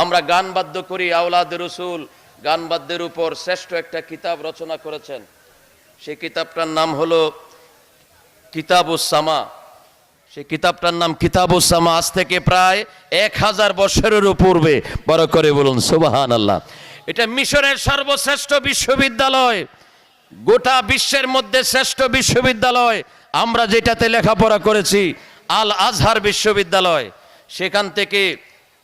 আমরা গান বাদ্য করি আওলাদ রসুল। গান বাদ্যের উপর শ্রেষ্ঠ একটা কিতাব রচনা করেছেন। সেই কিতাবটার নাম হলো কিতাবুসামা সেই কিতাবটার নাম কিতাবুসামা আজ থেকে প্রায় এক হাজার বছরেরও পূর্বে। বড় করে বলুন সুবাহান আল্লাহ এটা মিশরের সর্বশ্রেষ্ঠ বিশ্ববিদ্যালয়। গোটা বিশ্বের মধ্যে শ্রেষ্ঠ বিশ্ববিদ্যালয়। আমরা যেটাতে লেখাপড়া করেছি, আল আজহার বিশ্ববিদ্যালয়। সেখান থেকে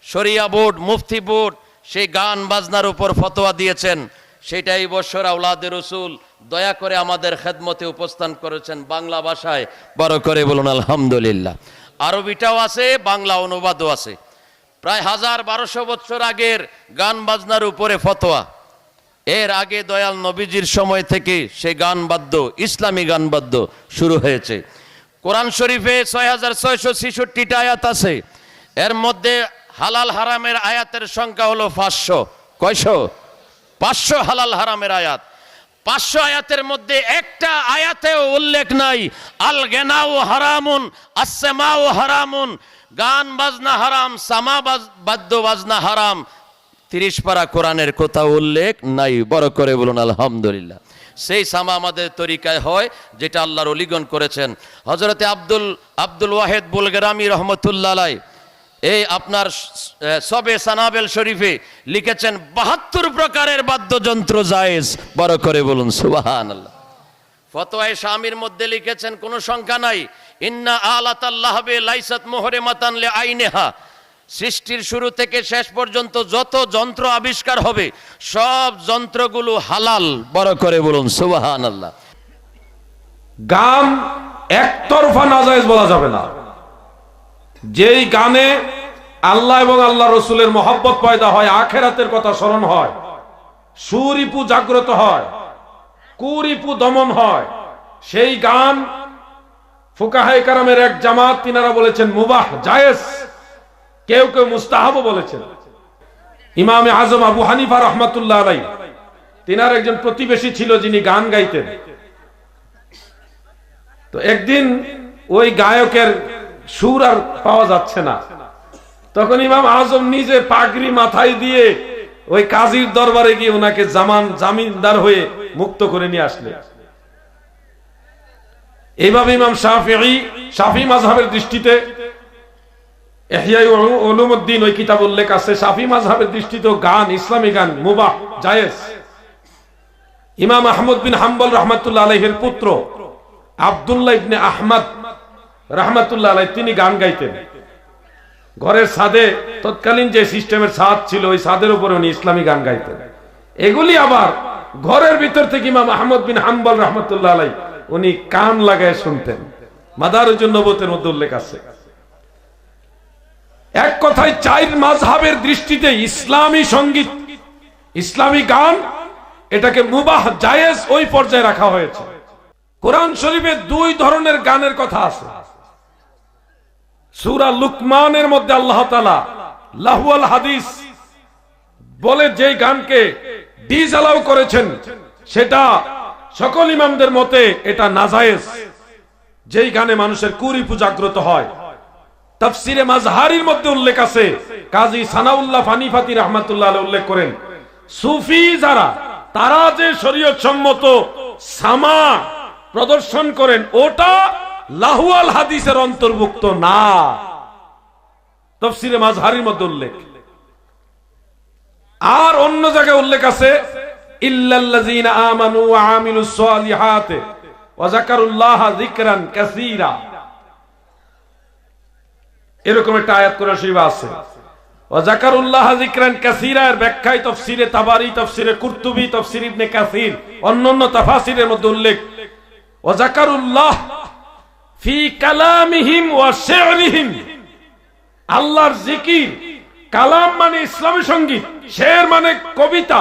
শরিয়া বোর্ড, মুফতি বোর্ড, সেই গান বাজনার উপর ফতোয়া দিয়েছেন। সেটা এই বছর আউলাদের রসুল দয়া করে আমাদের খেদমতে উপস্থান করেছেন বাংলা ভাষায়। বড় করে বলুন, আলহামদুলিল্লাহ। আরবিটাও আছে, বাংলা অনুবাদও আছে। প্রায় হাজার বারোশো বছর আগের গান বাজনার উপরে ফতোয়া। এর আগে দয়াল নবীজির সময় থেকে সে গান বাদ্য, ইসলামী গান বাদ্য শুরু হয়েছে। কোরআন শরীফে ছয় হাজার ছয়শো ছেষট্টিটা আয়াত আছে। এর মধ্যে হালাল হারামের আয়াতের সংখ্যা হলো পাঁচশো। কয়শো? পাঁচশো হালাল হারামের আয়াত। পাঁচশো আয়াতের মধ্যে একটা আয়াতেও উল্লেখ নাই আল গেনাও হারামুন আসেমাও হারামুন গান বাজনা হারাম সামা বাদ্য বাজনা হারাম। তিরিশ পারা কোরআনের কোথাও উল্লেখ নাই, বড় করে বলুন আলহামদুলিল্লাহ। সেই সামা আমাদের তরিকায় হয়, যেটা আল্লাহর অলিগন করেছেন। হজরতে আব্দুল আব্দুল ওয়াহেদ বুলগেরামি রহমতুল্লাহ এই আপনার সবে সানাবেল শরীফে লিখেছেন, বাহাত্তর প্রকারের বাদ্যযন্ত্র জায়েজ। বড় করে বলুন সুবাহান আল্লাহ স্বামীর মধ্যে লিখেছেন, কোনো সংখ্যা নাই। ইন্না আলাতাল্লাহবে লাইসাত মোহরে মাতানলে আইনেহা। সৃষ্টির শুরু থেকে শেষ পর্যন্ত যত যন্ত্র আবিষ্কার হবে, সব যন্ত্রগুলো হালাল। বড় করে বলুন সুবাহান আল্লাহ গান একতরফা নাজায়েজ বলা যাবে না। যেই গানে আল্লাহ এবং আল্লাহ রসুলের মহব্বত পয়দা হয়, আখেরাতের কথা স্মরণ হয়, সুরিপু জাগ্রত হয়, কুরিপু দমন হয়, সেই গান ফুকাহাই কারামের এক জামাত তিনারা বলেছেন, মুবাহ, জায়েজ। কেউ কেউ মুস্তাহাবও বলেছেন। ইমামে আজম আবু হানিফা রহমাতুল্লাহ আলাই তিনার একজন প্রতিবেশী ছিল যিনি গান গাইতেন। তো একদিন ওই গায়কের সুর আর পাওয়া যাচ্ছে না। তখন ইমাম আজম নিজে পাগড়ি মাথায় দিয়ে ওই কাজীর দরবারে গিয়ে ওনাকে জামান, জামিনদার হয়ে মুক্ত করে নিয়ে আসলে এইভাবে ইমাম শাফি শাফি মাঝহাবের দৃষ্টিতে এহিয়াই উলুমুদ্দিন ওই কিতাব উল্লেখ আছে। শাফি মাঝহাবের দৃষ্টিতে গান, ইসলামী গান, মুবাহ, জায়েজ। ইমাম আহমদ বিন হাম্বল রহমাতুল্লাহ আলাইহের পুত্র আব্দুল্লাহ ইবনে আহমদ রহমাতুল্লাহ আলাই তিনি গান গাইতেন। ঘরের ছাদে তৎকালীন যে সিস্টেমের ছাদ ছিল, ওই ছাদের উপরে উনি ইসলামী গান গাইতেন। এগুলি আবার ঘরের ভিতর থেকে ইমাম আহমদ বিন হাম্বল রহমতুল্লাহ আলাই উনি কান লাগায় শুনতেন। মাদারুজুন নবতের মধ্যে উল্লেখ আছে। এক কথায় চাইর মাঝহাবের দৃষ্টিতে ইসলামী সংগীত, ইসলামী গান, এটাকে মুবাহ, জায়েজ ওই পর্যায়ে রাখা হয়েছে। কোরআন শরীফে দুই ধরনের গানের কথা আছে। সূরা লুকমানের মধ্যে আল্লাহ তাআলা লাহুয়াল হাদিস বলে যে গানকে ডিজ ডিজালাও করেছেন, সেটা সকল ইমামদের মতে এটা নাজায়েজ। যেই গানে মানুষের কুরিপু জাগ্রত হয়। তাফসিরে মাজহারির মধ্যে উল্লেখ আছে, কাজী সানাউল্লাহ ফানিফাতি রহমাতুল্লাহ উল্লেখ করেন, সুফি যারা, তারা যে শরীয়ত সম্মত সামা প্রদর্শন করেন, ওটা লাহুয়াল হাদিসের অন্তর্ভুক্ত না। তফসিরে মাজহারির মধ্যে উল্লেখ। আর অন্য জায়গায় উল্লেখ আছে, ইল্লাল্লাযীনা আমানু ওয়া আমিলুস এরকম একটা আয়াত কোরআন আছে। ওয়া যাকারুল্লাহ যিকরান কাসীরা এর ব্যাখ্যায় তাফসীরে তাবারি তাফসীরে কুরতুবী তাফসীর ইবনে কাসীর, অন্যান্য তাফাসীরের মধ্যে উল্লেখ। ওয়া যাকারুল্লাহ ফি কালামিহিম ওয়া শি'রিহিম। আল্লাহর জিকির, কালাম মানে ইসলামী সংগীত, শের মানে কবিতা।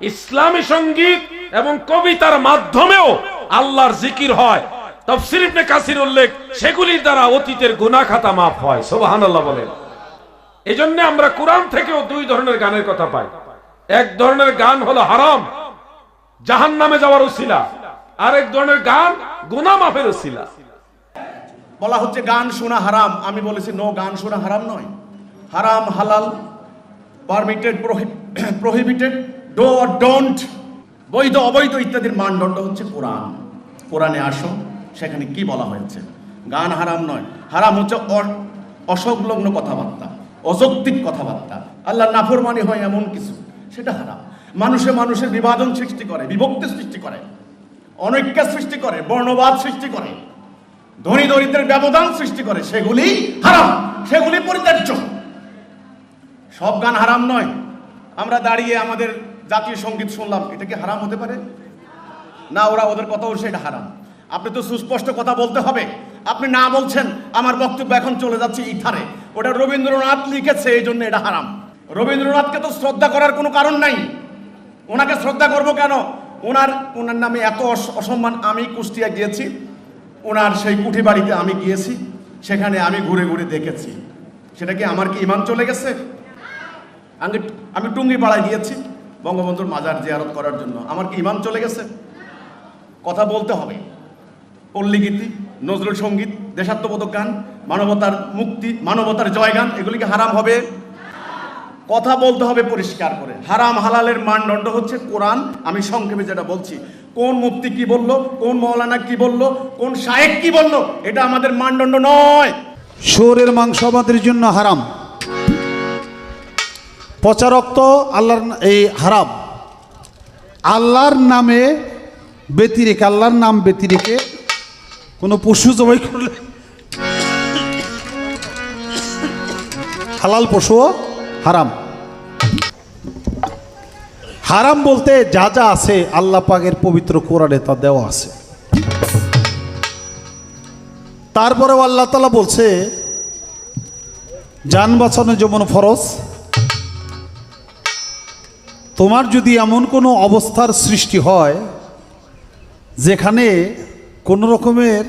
ইসলামী সংগীত এবং কবিতার মাধ্যমেও আল্লাহর জিকির হয়। তফসির ইবনে কাসির উল্লেখ, সেগুলির দ্বারা অতীতের গুনাহ খাতা মাফ হয়। সুবহানাল্লাহ বলেন। এজন্য আমরা কোরআন থেকেও দুই ধরনের গানের কথা পাই। এক ধরনের গান হলো হারাম জাহান নামে যাওয়ার উসিলা। আরেক ধরনের গান গুনাহ মাফের উসিলা। বলা হচ্ছে গান শোনা হারাম। আমি বলেছি নো গান শোনা হারাম নয়। হারাম, হালাল permitted prohibited do or don't বৈধ, অবৈধ ইত্যাদির মানদণ্ড হচ্ছে কোরআন। কোরআনে আসো, সেখানে কি বলা হয়েছে? গান হারাম নয়। হারাম হচ্ছে অসংলগ্ন কথাবার্তা, অযৌক্তিক কথাবার্তা। আল্লাহ নাফরমানি হয় এমন কিছু, সেটা হারাম। মানুষে মানুষের বিভাজন সৃষ্টি করে, বিভক্তি সৃষ্টি করে, অনৈক্য সৃষ্টি করে, বর্ণবাদ সৃষ্টি করে। ধনী দরিদ্রের ব্যবধান সৃষ্টি করে, সেগুলি হারাম, সেগুলি পরিত্যাজ্য। সব গান হারাম নয়। আমরা দাঁড়িয়ে আমাদের জাতীয় সংগীত শুনলাম, এটা কি হারাম হতে পারে? না, ওরা ওদের কথা বলছে এটা হারাম। আপনি তো সুস্পষ্ট কথা বলতে হবে। আপনি না বলছেন, আমার বক্তব্য এখন চলে যাচ্ছে ইথারে। ওটা রবীন্দ্রনাথ লিখেছে, এই জন্য এটা হারাম। রবীন্দ্রনাথকে তো শ্রদ্ধা করার কোনো কারণ নাই। ওনাকে শ্রদ্ধা করব কেন? ওনার ওনার নামে এত অসম্মান আমি কুষ্টিয়া গিয়েছি। ওনার সেই কুঠি বাড়িতে আমি গিয়েছি, সেখানে আমি ঘুরে ঘুরে দেখেছি। সেটা কি আমার কি ইমান চলে গেছে? আমি আমি টুঙ্গি পাড়ায় গিয়েছি বঙ্গবন্ধুর মাজার জিয়ারত করার জন্য। আমার কি ইমান চলে গেছে? কথা বলতে হবে। পল্লীগীতি, নজরুল সংগীত, দেশাত্মবোধক গান, মানবতার মুক্তি, মানবতার জয়গান, এগুলি কি হারাম হবে? কথা বলতে হবে পরিষ্কার করে। হারাম, হালালের মানদণ্ড হচ্ছে কোরআন। আমি সংক্ষেপে যেটা বলছি কোন মুক্তি কি বলল, কোন মৌলানা কি বলল, কোন শায়েক কি বলল, এটা আমাদের মানদণ্ড নয়। শুয়োরের মাংস আমাদের জন্য হারাম। পচা রক্ত আল্লাহর এই হারাম। আল্লাহর নামে ব্যতিরেকে আল্লাহর নাম ব্যতিরেকে কোনো পশু জবাই করলে হালাল পশুও হারাম। হারাম বলতে যা যা আছে আল্লাহ পাকের পবিত্র কোরআনে তা দেওয়া আছে। তারপরেও আল্লাহ তালা বলছে যান বাঁচানো যেমন ফরজ তোমার যদি এমন কোনো অবস্থার সৃষ্টি হয় যেখানে কোনো রকমের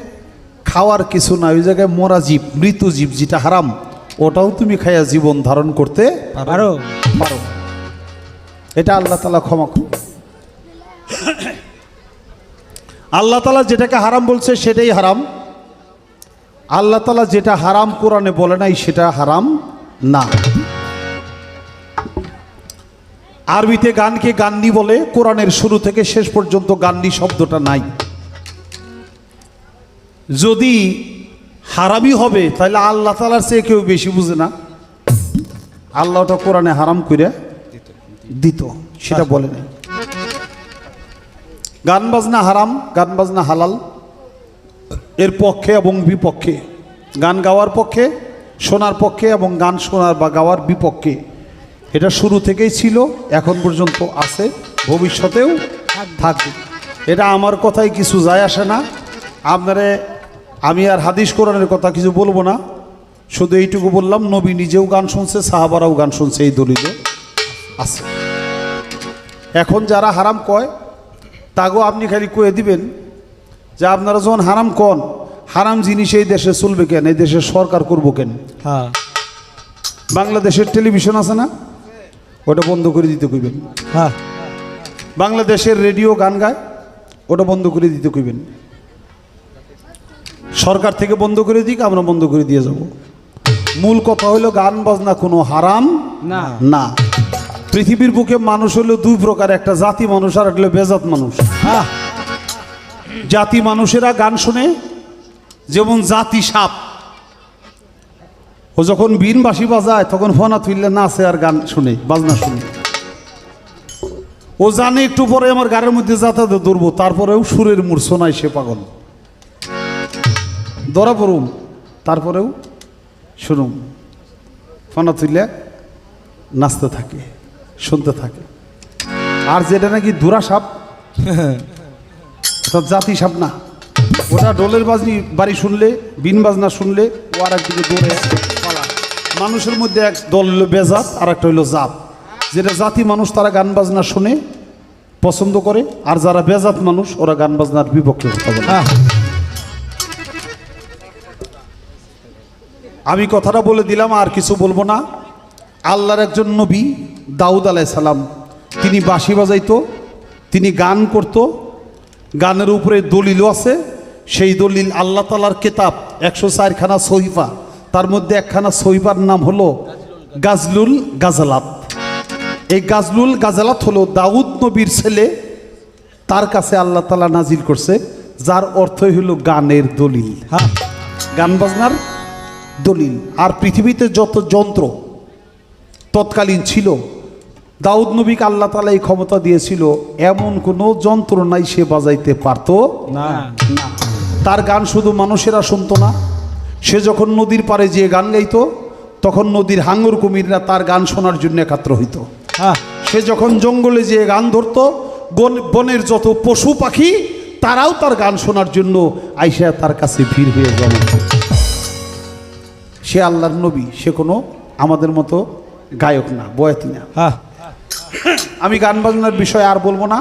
খাওয়ার কিছু না ওই জায়গায় মরা জীব মৃত জীব যেটা হারাম ওটাও তুমি খাইয়া জীবন ধারণ করতে পারো। পারো। এটা আল্লাহ তালা ক্ষমা করবে আল্লাহ তালা যেটাকে হারাম বলছে সেটাই হারাম। আল্লাহ তালা যেটা হারাম কোরআনে বলে নাই সেটা হারাম না। আরবিতে গানকে গান্নি বলে, কোরআনের শুরু থেকে শেষ পর্যন্ত গান্নি শব্দটা নাই। যদি হারামই হবে, তাহলে আল্লাহ তালার চেয়ে কেউ বেশি বুঝে না। আল্লাহটা কোরআনে হারাম করে দিত সেটা বলে নাই গান বাজনা হারাম গান বাজনা হালাল এর পক্ষে এবং বিপক্ষে। গান গাওয়ার পক্ষে শোনার পক্ষে এবং গান শোনার বা গাওয়ার বিপক্ষে। এটা শুরু থেকেই ছিল এখন পর্যন্ত আছে ভবিষ্যতেও থাকবে। এটা আমার কথায় কিছু যায় আসে না। আপনারে আমি আর হাদিস কোরআনের কথা কিছু বলব না। শুধু এইটুকু বললাম নবী নিজেও গান শুনছে সাহাবারাও গান শুনছে এই দলিলে। আছে। এখন যারা হারাম কয় তাগো আপনি খালি কয়ে দিবেন যে আপনারা যখন হারাম কন হারাম জিনিস এই দেশে চলবে কেন? এই দেশে সরকার করব কেন? হ্যাঁ। বাংলাদেশের টেলিভিশন আছে না? ওটা বন্ধ করে দিতে কইবেন। হ্যাঁ। বাংলাদেশের রেডিও গান গায় ওটা বন্ধ করে দিতে কইবেন। সরকার থেকে বন্ধ করে দিক আমরা বন্ধ করে দিয়ে যাব। মূল কথা হলো গান বাজনা কোনো হারাম না। না। পৃথিবীর বুকে মানুষ হলো দুই প্রকার, একটা জাতি মানুষ আর একটা বেজাত মানুষ। হ্যাঁ? জাতি মানুষেরা গান শুনে, যেমন জাতি সাপ। ও যখন বিন বাসি বাজায়, তখন ফনা তুললে নাচে আর গান শুনে, বাজনা শুনে। ও জানে একটু পরে আমার গাড়ির মধ্যে যাতায়াত ধরবো, তারপরেও সুরের মূর্ছনায় সে পাগল। ধরা পড়ুম, তারপরেও শুনুম। ফনা তুললে নাচতে থাকে। শুনতে থাকে। আর যেটা নাকি দুরা সাপ অর্থাৎ জাতি সাপ না। ওটা ডোলের বাজনি বাড়ি শুনলে বিন বাজনা শুনলে ও আর একদিকে দৌড়ে পালায়। মানুষের মধ্যে এক দল হলো বেজাত আর একটা হইল জাত। যেটা জাতি মানুষ তারা গান বাজনা শুনে পছন্দ করে আর যারা বেজাত মানুষ ওরা গান বাজনার বিপক্ষে কথা বলে। হ্যাঁ আমি কথাটা বলে দিলাম আর কিছু বলব না। আল্লাহর একজন নবী, দাউদ সালাম। তিনি বাঁশি বাজাইতো, তিনি গান করত। গানের উপরে দলিলও আছে। সেই দলিল আল্লাহ তালার কেতাব, একশো চারখানা সহিফা। তার মধ্যে একখানা সহিফার নাম হলো গাজলুল গাজালাত। এই গাজলুল গাজালাত হলো দাউদ নবীর ছেলে তার কাছে আল্লাহ তালা নাজিল করছে, যার অর্থই হলো গানের দলিল। হ্যাঁ গান বাজনার দলিল। আর পৃথিবীতে যত যন্ত্র তৎকালীন ছিল। দাউদ নবীকে আল্লাহ তালা এই ক্ষমতা দিয়েছিল এমন কোনো যন্ত্র নাই সে বাজাইতে পারতো না। তার গান শুধু মানুষেরা শুনতো না। সে যখন নদীর পাড়ে যেয়ে গান গাইতো তখন নদীর হাঙ্গর কুমিররা তার গান শোনার জন্য একাত্র হইতো। সে যখন জঙ্গলে যেয়ে গান ধরতো বন- বনের যত পশু পাখি তারাও তার গান শোনার জন্য আইসা তার কাছে ভিড় হয়ে জমা সে আল্লাহর নবী সে কোনো আমাদের মতো গায়ক না বয়াতি না। আমি গান বাজনার বিষয়ে আর বলব না।